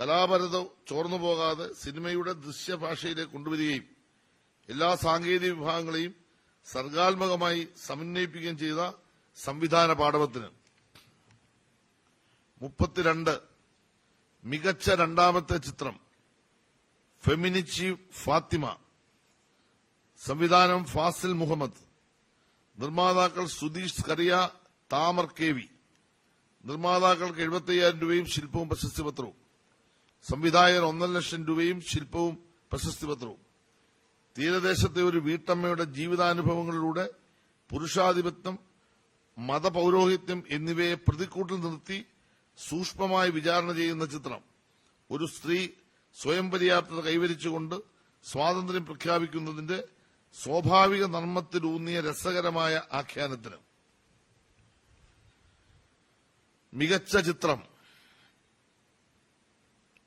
കലാപരത ചോർന്നു പോകാതെ സിനിമയുടെ ദൃശ്യഭാഷയിലേക്ക് കൊണ്ടുവരികയും എല്ലാ സാങ്കേതിക വിഭാഗങ്ങളെയും സർഗാത്മകമായി സമന്വയിപ്പിക്കുകയും ചെയ്ത സംവിധാന പാഠവത്തിന്. മുപ്പത്തിരണ്ട്. മികച്ച രണ്ടാമത്തെ ചിത്രം ഫെമിനിച്ചി ഫാത്തിമ. സംവിധാനം ഫാസിൽ മുഹമ്മദ്. നിർമ്മാതാക്കൾ സുധീഷ് കറിയ താമർ കെ വി. നിർമ്മാതാക്കൾക്ക് എഴുപത്തയ്യായിരം രൂപയും ശില്പവും പ്രശസ്തി പത്രവും സംവിധായകർ ഒന്നര ലക്ഷം രൂപയും ശില്പവും പ്രശസ്തി പത്രവും തീരദേശത്തെ ഒരു വീട്ടമ്മയുടെ ജീവിതാനുഭവങ്ങളിലൂടെ പുരുഷാധിപത്യം മതപൌരോഹിത്യം എന്നിവയെ പ്രതിക്കൂട്ടിൽ നിർത്തി സൂക്ഷ്മമായി വിചാരണ ചെയ്യുന്ന ചിത്രം ഒരു സ്ത്രീ സ്വയം പര്യാപ്തത കൈവരിച്ചുകൊണ്ട് സ്വാതന്ത്ര്യം പ്രഖ്യാപിക്കുന്നതിന്റെ സ്വാഭാവിക നർമ്മത്തിലൂന്നിയ രസകരമായ ആഖ്യാനത്തിന്. മികച്ച ചിത്രം.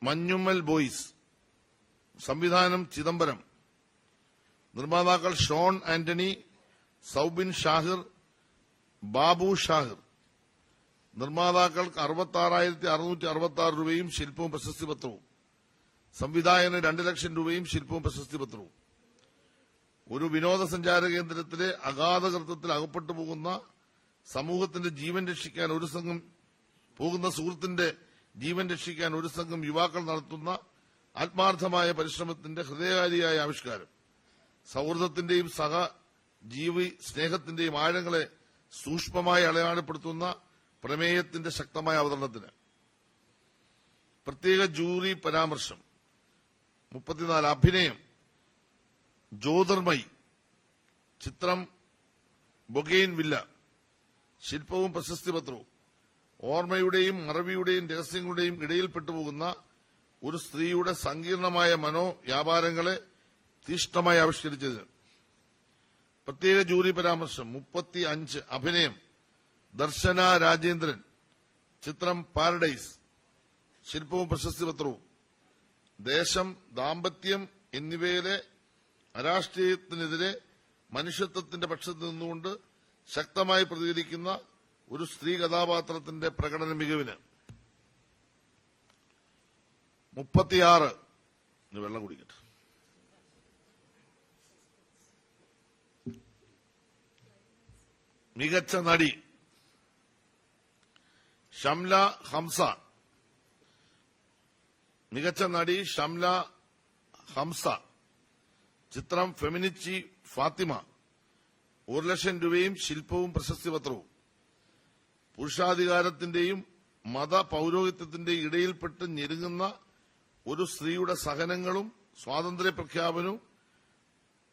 മഞ്ഞുമ്മൽ ബോയ്സ് സംവിധാനം ചിദംബരം. നിർമ്മാതാക്കൾ ഷോൺ ആന്റണി സൌബിൻ ഷാഹിർ ബാബു ഷാഹിർ. നിർമ്മാതാക്കൾക്ക് അറുപത്തി ആറായിരത്തി അറുന്നൂറ്റി അറുപത്തി രൂപയും ശില്പവും പ്രശസ്തി പത്രവും സംവിധായകന് രണ്ട് ലക്ഷം രൂപയും ശില്പവും പ്രശസ്തി പത്രവും ഒരു വിനോദസഞ്ചാര കേന്ദ്രത്തിലെ അഗാധകൃത്വത്തിൽ അകപ്പെട്ടു പോകുന്ന സമൂഹത്തിന്റെ ജീവൻ രക്ഷിക്കാൻ ഒരു സംഘം പോകുന്ന സുഹൃത്തിന്റെ ജീവൻ രക്ഷിക്കാൻ ഒരു സംഘം യുവാക്കൾ നടത്തുന്ന ആത്മാർത്ഥമായ പരിശ്രമത്തിന്റെ ഹൃദയകാരിയായ ആവിഷ്കാരം. സൌഹൃദത്തിന്റെയും സഹ ജീവി സ്നേഹത്തിന്റെയും ആഴങ്ങളെ സൂക്ഷ്മമായി അടയാളപ്പെടുത്തുന്ന പ്രമേയത്തിന്റെ ശക്തമായ അവതരണത്തിന്. പ്രത്യേക ജൂറി പരാമർശം. മുപ്പത്തിനാല് അഭിനയം. ജ്യോതിർമയി. ചിത്രം. Bougainvillea. ശില്പവും പ്രശസ്തി പത്രവും. ഓർമ്മയുടെയും മറവിയുടെയും രഹസ്യങ്ങളുടെയും ഇടയിൽപ്പെട്ടുപോകുന്ന ഒരു സ്ത്രീയുടെ സങ്കീർണമായ മനോ വ്യാപാരങ്ങളെ തീഷ്ണമായി ആവിഷ്കരിച്ചത് പ്രത്യേക ജൂറി പരാമർശം മുപ്പത്തി അഞ്ച് അഭിനയം ദർശന രാജേന്ദ്രൻ ചിത്രം പാരഡൈസ് ശില്പവും പ്രശസ്തി പത്രവും ദേശം ദാമ്പത്യം എന്നിവയിലെ അരാഷ്ട്രീയത്തിനെതിരെ മനുഷ്യത്വത്തിന്റെ പക്ഷത്ത് നിന്നുകൊണ്ട് ശക്തമായി പ്രതികരിക്കുന്ന ഒരു സ്ത്രീ കഥാപാത്രത്തിന്റെ പ്രകടന മികവിന് മുപ്പത്തിയാറ് വെള്ളം കുടിക്കട്ടെ. മികച്ച നടി ഷംല ഹംസ മികച്ച നടി ഷംല ഹംസ ചിത്രം ഫെമിനിച്ചി ഫാത്തിമ. ഒരു ലക്ഷം രൂപയും ശില്പവും പ്രശസ്തി പത്രവും. പുരുഷാധികാരത്തിന്റെയും മത പൌരോഹിത്യത്തിന്റെയും ഇടയിൽപ്പെട്ട് ഞെരുങ്ങുന്ന ഒരു സ്ത്രീയുടെ സഹനങ്ങളും സ്വാതന്ത്ര്യ പ്രഖ്യാപനവും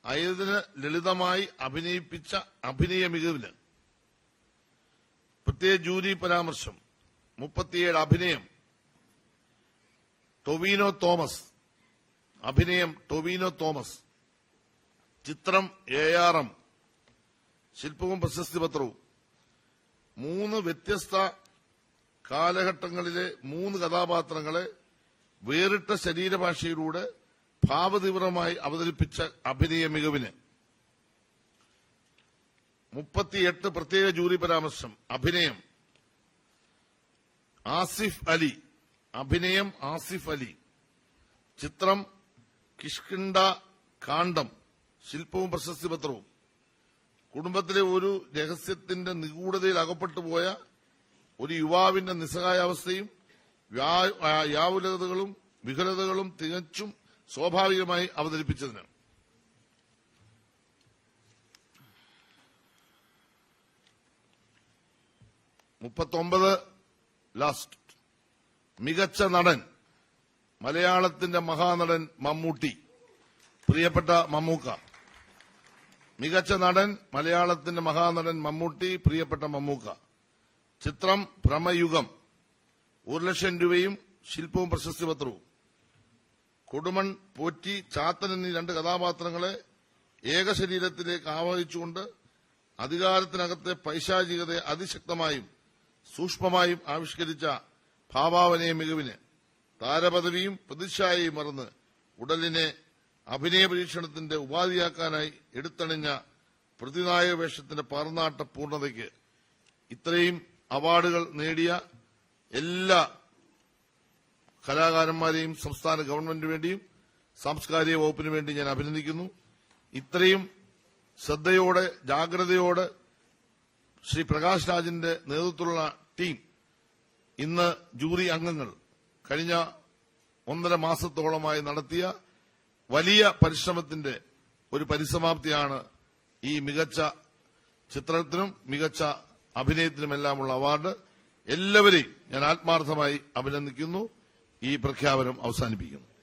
അയതിന് ലളിതമായി അഭിനയിപ്പിച്ച അഭിനയ മികവിന്. പ്രത്യേക ജൂരി പരാമർശം. മുപ്പത്തിയേഴ് അഭിനയം. ടൊവീനോ തോമസ്. അഭിനയം ടൊവീനോ തോമസ്. ചിത്രം എ ആർ എം. ശില്പവും പ്രശസ്തി പത്രവും. മൂന്ന് വ്യത്യസ്ത കാലഘട്ടങ്ങളിലെ മൂന്ന് കഥാപാത്രങ്ങളെ വേറിട്ട ശരീരഭാഷയിലൂടെ ഭാവതീവ്രമായി അവതരിപ്പിച്ച അഭിനയ മികവിന്. മുപ്പത്തിയെട്ട് പ്രത്യേക ജൂറി പരാമർശം അഭിനയം. ആസിഫ് അലി അഭിനയം ആസിഫ് അലി. ചിത്രം കിഷ്കിണ്ട കാണ്ഡം ശില്പവും പ്രശസ്തി പത്രവും കുടുംബത്തിലെ ഒരു രഹസ്യത്തിന്റെ നിഗൂഢതയിൽ അകപ്പെട്ടു പോയ ഒരു യുവാവിന്റെ നിസ്സഹായാവസ്ഥയും വ്യാ- ആ, യാവുലതകളും വികലതകളും തികച്ചും സ്വാഭാവികമായി അവതരിപ്പിച്ചതിന്. മുപ്പത്തൊമ്പത് ലാസ്റ്റ് മികച്ച നടൻ മലയാളത്തിന്റെ മഹാനടൻ മമ്മൂട്ടി. പ്രിയപ്പെട്ട മമ്മൂക്ക. മികച്ച നടൻ മലയാളത്തിന്റെ മഹാനടൻ മമ്മൂട്ടി പ്രിയപ്പെട്ട മമ്മൂക്ക. ചിത്രം ഭ്രമയുഗം. ഒരു ലക്ഷം രൂപയും ശില്പവും പ്രശസ്തി പത്രവും. കൊടുമൺ പോറ്റി ചാത്തൻ എന്നീ രണ്ട് കഥാപാത്രങ്ങളെ ഏകശരീരത്തിലേക്ക് ആവഹിച്ചുകൊണ്ട് അധികാരത്തിനകത്തെ പൈശാചികതയെ അതിശക്തമായും സൂക്ഷ്മമായും ആവിഷ്കരിച്ച ഭാവാവനയ മികവിന് താരപദവിയും പ്രതിച്ഛായയും മറന്ന് ഉടലിനെ അഭിനയ പരീക്ഷണത്തിന്റെ ഉപാധിയാക്കാനായി എടുത്തണിഞ്ഞ പ്രതിനായക വേഷത്തിന്റെ പറന്നാട്ട പൂർണതയ്ക്ക് ഇത്രയും അവാർഡുകൾ നേടിയ എല്ലാ കലാകാരന്മാരെയും സംസ്ഥാന ഗവൺമെന്റിനു വേണ്ടിയും സാംസ്കാരിക വകുപ്പിനു വേണ്ടി ഞാൻ അഭിനന്ദിക്കുന്നു. ഇത്രയും ശ്രദ്ധയോടെ ജാഗ്രതയോടെ ശ്രീ പ്രകാശ് രാജിന്റെ നേതൃത്വത്തിലുള്ള ടീം ഇന്ന് ജൂറി അംഗങ്ങൾ കഴിഞ്ഞ ഒന്നര മാസത്തോളമായി നടത്തിയ വലിയ പരിശ്രമത്തിന്റെ ഒരു പരിസമാപ്തിയാണ് ഈ മികച്ച ചിത്രത്തിനും മികച്ച അഭിനയത്തിനുമെല്ലാമുള്ള അവാർഡ്. എല്ലാവരെയും ഞാൻ ആത്മാർത്ഥമായി അഭിനന്ദിക്കുന്നു. ഈ പ്രഖ്യാപനം അവസാനിപ്പിക്കുന്നു.